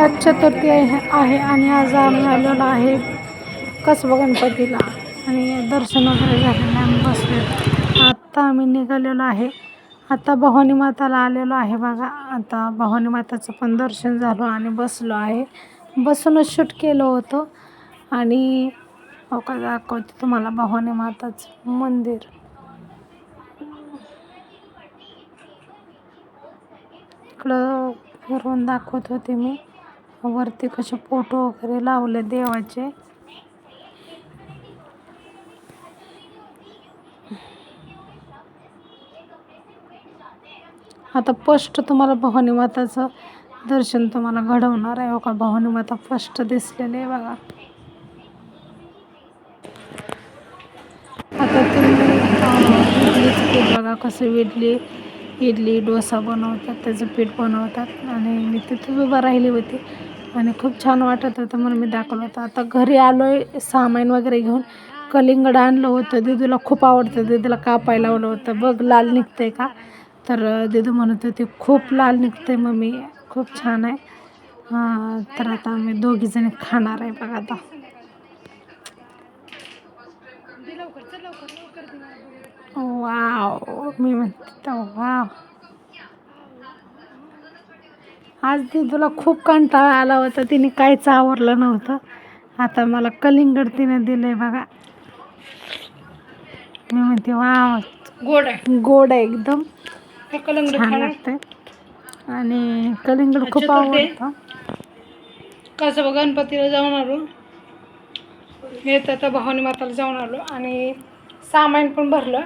आज चतुर्थी आहे आहे आणि आज आम्ही आलेलो आहे कसबा गणपतीला. आणि दर्शन वगैरे झालेलं आम्ही बसले. आत्ता आम्ही निघालेलो आहे. आता भवानी माताला आलेलो आहे बघा. आता भवानी माताचं पण दर्शन झालं आणि बसलो आहे. बसूनच शूट केलं होतं. आणि हो का दाखवते तुम्हाला भवानी माताचं मंदिर. इकडं फिरवून दाखवत होते मी. वरती कसे फोटो वगैरे लावले देवाचे. आता फर्स्ट तुम्हाला भवानी माताचं दर्शन तुम्हाला घडवणार आहे हो का? भवानी माता फर्स्ट दिसलेली आहे बघा. आता तुम्ही बघा कसं इडली इडली डोसा बनवतात त्याचं पीठ बनवतात. आणि मी तिथे उभं राहिली होती. आणि खूप छान वाटत होतं म्हणून मी दाखवलं होतं. आता घरी आलो आहे सामान वगैरे घेऊन. कलिंगड आणलं होतं. दिदूला खूप आवडतं. दिदीला कापायला लावलं होतं. बघ लाल निघतंय का? तर दिदू म्हणत होती खूप लाल निघतंय मम्मी. खूप छान आहे. तर आता आम्ही दोघीजणी खाणार आहे बघा आता. वाव. मी म्हणते वाव. आज दिदूला खूप कंटाळा आला होता तिने काहीच आवरलं नव्हतं. आता मला कलिंगड तिने दिलंय बघा. मी म्हणते वाव गोड आहे. गोड आहे एकदम. हे कलंगड छान आणि कलिंगड खूप. आवडतं. कसं गणपतीला जाऊन आलो. येत आता भवानी माताला जाऊन आलो. आणि सामान पण भरलं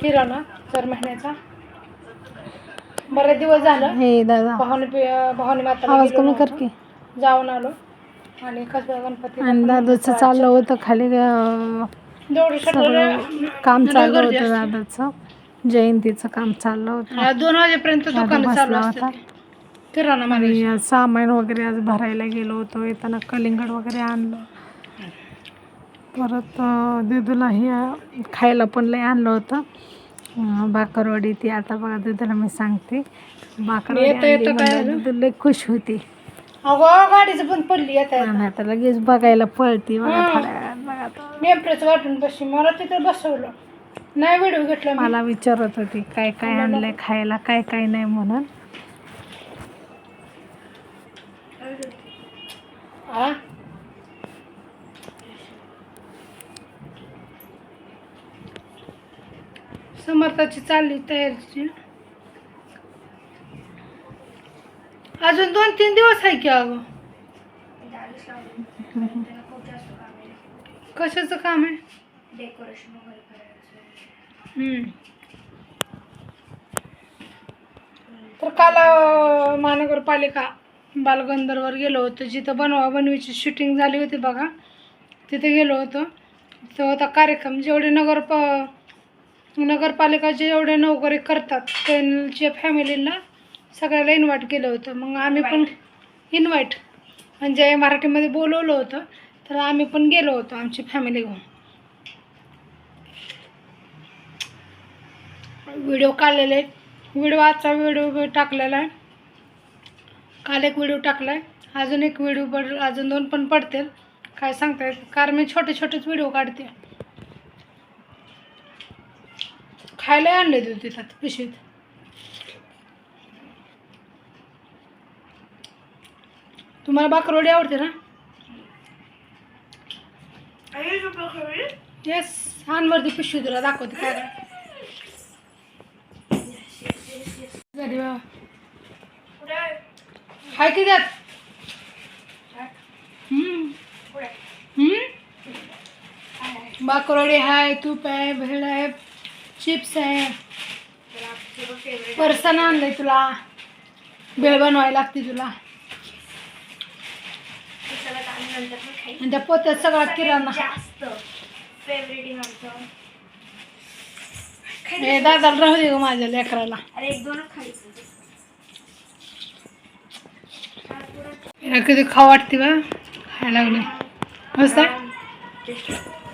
किराणा दर महिन्याचा. बरेच दिवस झालं. हे दादा भवानी भवानी माताला आवाज कमी कर. की. जाऊन आलो. आणि कसं गणपती आणि दादाचं चाललं होतं खाली अं, सगळं काम चाललं होतं. दादाचं. जयंतीचं काम चाललं होतं. दोन वाजेपर्यंत दादा दुकान चालू बसला असतं होता. आणि आज सामान वगैरे आज भरायला गेलो होतो. येताना कलिंगड वगैरे आणलं. परत अं, दिदूला हे खायला पण लय आणलं होतं. भाकरवडी ती आता बघा दिदूला मी सांगते भाकरवडी येतं- काय झालं? खुश होती अगं गाडीचं पण पडली आणि आता लगेच बघायला पळती बघा. थोड्या वेळात बघा आता. नेमप्रेच वाटून बसली मला तिथे बसवलं नाही व्हिडिओ घेतला मी. मला विचारत होती काय काय आणलंय खायला काय काय नाही म्हणून हा? समर्थाची चालली तयारीची. अजून दोन तीन दिवस आहे की अगं? कशाचं काम आहे. तर काल महानगरपालिका बालगंधर्वर गेलो होतो. जिथं बनवा बनवीची शूटिंग झाली होती बघा. तिथे गेलो होतो. तो होता कार्यक्रम जेवढे नगर प नगरपालिका जेवढे नोकरी करतात त्यांच्या फॅमिलीला सगळ्याला इन्व्हाइट केलं होतं. मग आम्ही पण इन्व्हाइट म्हणजे मराठीमध्ये बोलवलं होतं तर आम्ही पण गेलो होतो आमची फॅमिली घेऊन. व्हिडिओ काढलेले. व्हिडिओ आजचा व्हिडिओ टाकलेला आहे. काल एक व्हिडिओ टाकला आहे अजून एक व्हिडिओ पड अजून दोन पण पडतील. काय सांगता येत कारण मी छोटे छोटेच व्हिडिओ काढते. खायला आणले तू तिथं पिशवीत. तुम्हाला बाकरवडी आवडते ना? येस आण वरती पिशवी तुला दाखवते काय काय झाली बाबा हाय की त्यात? बाकरवडी आहे तूप आहे भेळ आहे चिप्स आहे. पर्सन आणलंय तुला. बेळ बनवायला लागते तुला. आणि त्या पोत्यात सगळा किराणा. हे दादाला राहू दे ग माझ्या लेकराला. कधी किती खाऊ वाटते बा? खायला लागले. मस्त आहे?